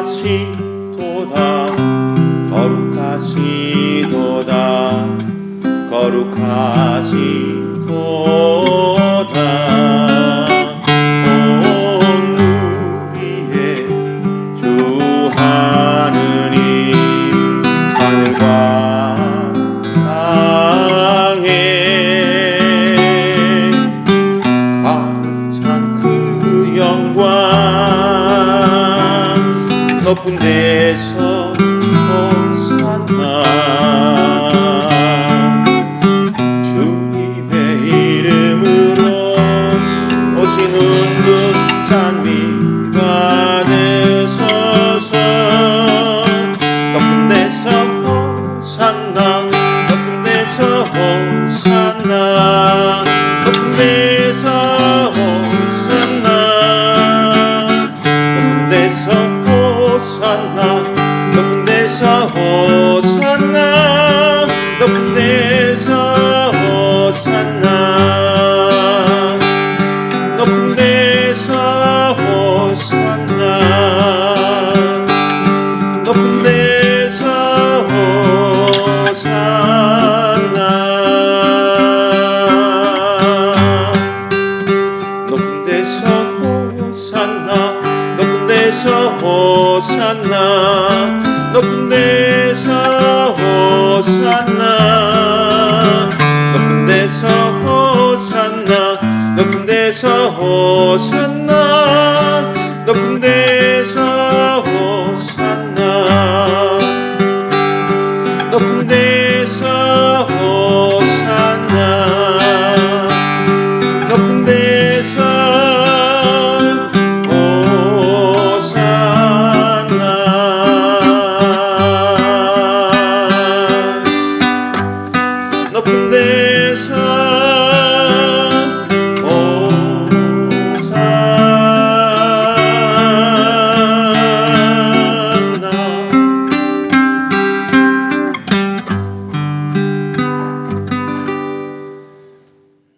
거룩하시도다. 거룩하시도다. 거룩하시도다. 둥근 잔비반에 서서 너끝내서 호산나 너끝내서 호산나 너끝내서 호산나 너끝내서 호산나 데서 호산나 높은 데서 호산나 높은 데서 호산나 높은 데서 호산나 높은 데